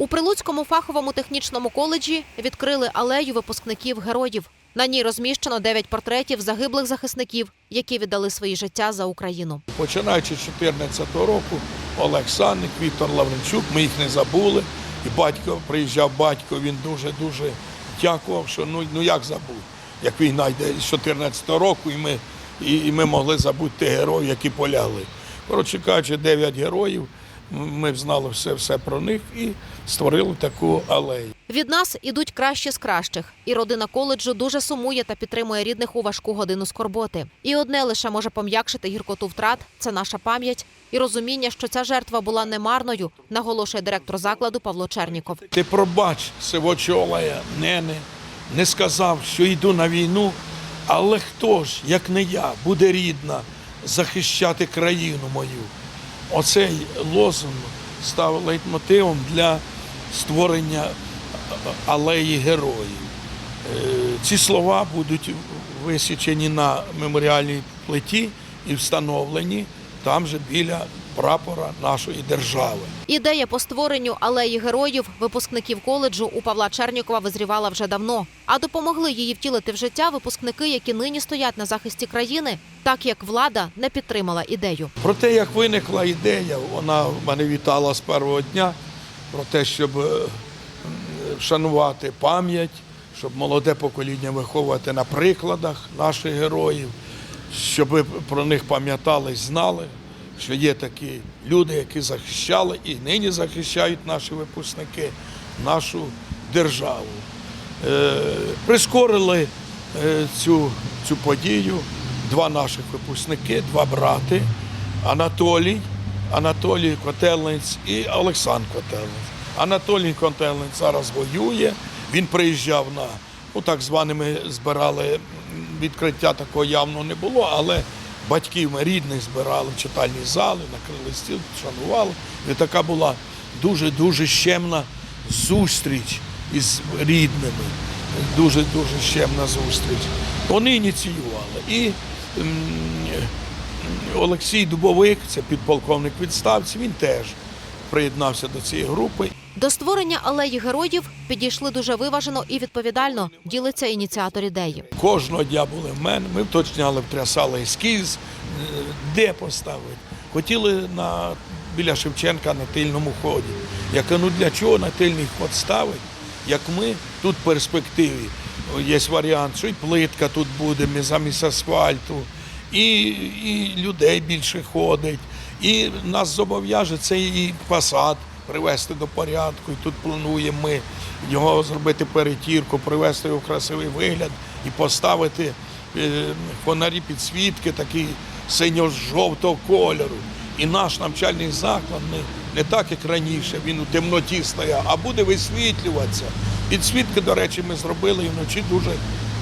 У Прилуцькому фаховому технічному коледжі відкрили алею випускників героїв. На ній розміщено дев'ять портретів загиблих захисників, які віддали свої життя за Україну. Починаючи з 2014 року, Олег Санник, Віктор Лавренчук, ми їх не забули. І батько приїжджав батько, він дуже-дуже дякував, що ну, ну як забув, як війна йде з 2014 року, і ми, і, і ми могли забути героїв, які полягли. Коротше кажучи, 9 героїв, ми знали все, все про них і створили таку алею. Від нас ідуть кращі з кращих, і родина коледжу дуже сумує та підтримує рідних у важку годину скорботи. І одне лише може пом'якшити гіркоту втрат це наша пам'ять і розуміння, що ця жертва була немарною, наголошує директор закладу Павло Черніков. Ти пробач, сивочі Олея, нене, не сказав, що йду на війну, але хто ж, як не я, буде рідна захищати країну мою? Оцей лозунг став лейтмотивом для створення алеї героїв. Е, Ці слова будуть висічені на меморіальній плиті і встановлені там же біля прапора нашої держави. Ідея по створенню алеї героїв випускників коледжу у Павла Чернікова визрівала вже давно. А допомогли її втілити в життя випускники, які нині стоять на захисті країни, так як влада не підтримала ідею. Про те, як виникла ідея, вона мене вітала з першого дня про те, щоб е, вшанувати пам'ять, щоб молоде покоління виховувати на прикладах наших героїв, щоб про них пам'ятали знали, що є такі люди, які захищали і нині захищають наші випускники, нашу державу. Е, Прискорили е, цю, цю подію два наших випускники, два брати Анатолій, Анатолій Котельниць і Олександр Котельниць. Анатолій Котельниць зараз воює. Він приїжджав на ну, так званими збирали відкриття такого явно не було, але батьків рідних збирали в читальні зали, накрили стіл, шанували. І така була дуже-дуже щемна зустріч із рідними. Дуже-дуже щемна зустріч. Вони ініціювали. І Олексій Дубовик, це підполковник відставці, він теж приєднався до цієї групи. До створення алеї героїв підійшли дуже виважено і відповідально. Ділиться ініціатор ідеї. Кожного дня були в мене. Ми вточняли, втрясали ескіз, е, де поставити. Хотіли на, біля Шевченка на тильному ході. Я кажу, ну для чого на тильний ход ставити? Як ми тут в перспективі є варіант, що і плитка тут буде ми замість асфальту, і, і людей більше ходить, і нас зобов'яже цей фасад привести до порядку. І тут плануємо ми його зробити перетірку, привести його в красивий вигляд і поставити е, фонарі підсвітки такі синьо-жовтого кольору. І наш навчальний заклад не, не так, як раніше, він у темноті стояв, а буде висвітлюватися. Підсвітки, до речі, ми зробили і вночі дуже,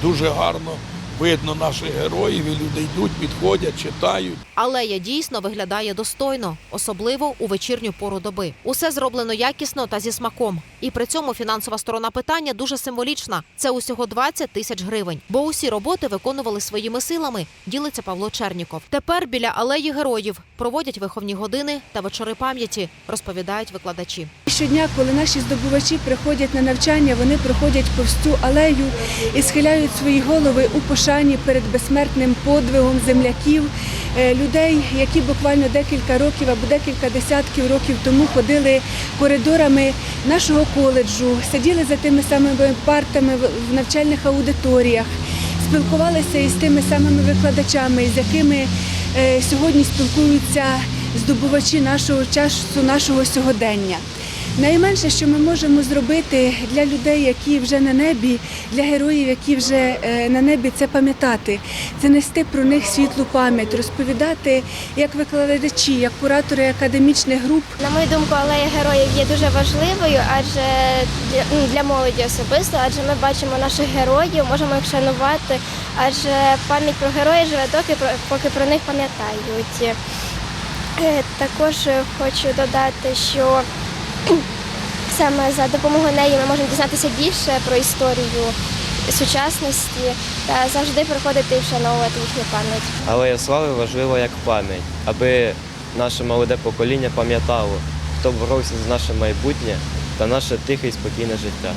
дуже гарно видно наших героїв, і люди йдуть, підходять, читають. Алея дійсно виглядає достойно, особливо у вечірню пору доби. Усе зроблено якісно та зі смаком. І при цьому фінансова сторона питання дуже символічна. Це усього 20 тисяч гривень. Бо усі роботи виконували своїми силами. Ділиться Павло Черніков. Тепер біля алеї героїв проводять виховні години та вечори пам'яті, розповідають викладачі. Щодня, коли наші здобувачі приходять на навчання, вони проходять повз алею і схиляють свої голови у пошані перед безсмертним подвигом земляків, е, людей, які буквально декілька років або декілька десятків років тому ходили коридорами нашого коледжу, сиділи за тими самими партами в в навчальних аудиторіях, спілкувалися із тими самими викладачами, з якими е, сьогодні спілкуються здобувачі нашого часу, нашого сьогодення. Найменше, що ми можемо зробити для людей, які вже на небі, для героїв, які вже е, на небі, це пам'ятати, це нести про них світлу пам'ять, розповідати як викладачі, як куратори академічних груп. На мою думку, алея героїв є дуже важливою, адже для, ну, молоді особисто, адже ми бачимо наших героїв, можемо їх шанувати, адже пам'ять про героїв живе доки поки про них пам'ятають. Е, Також е, хочу додати, що саме за допомогою неї ми можемо дізнатися більше про історію сучасності та завжди приходити і вшановувати їхню пам'ять. Алея слави важлива як пам'ять, аби наше молоде покоління пам'ятало, хто боровся за наше майбутнє та наше тихе і спокійне життя.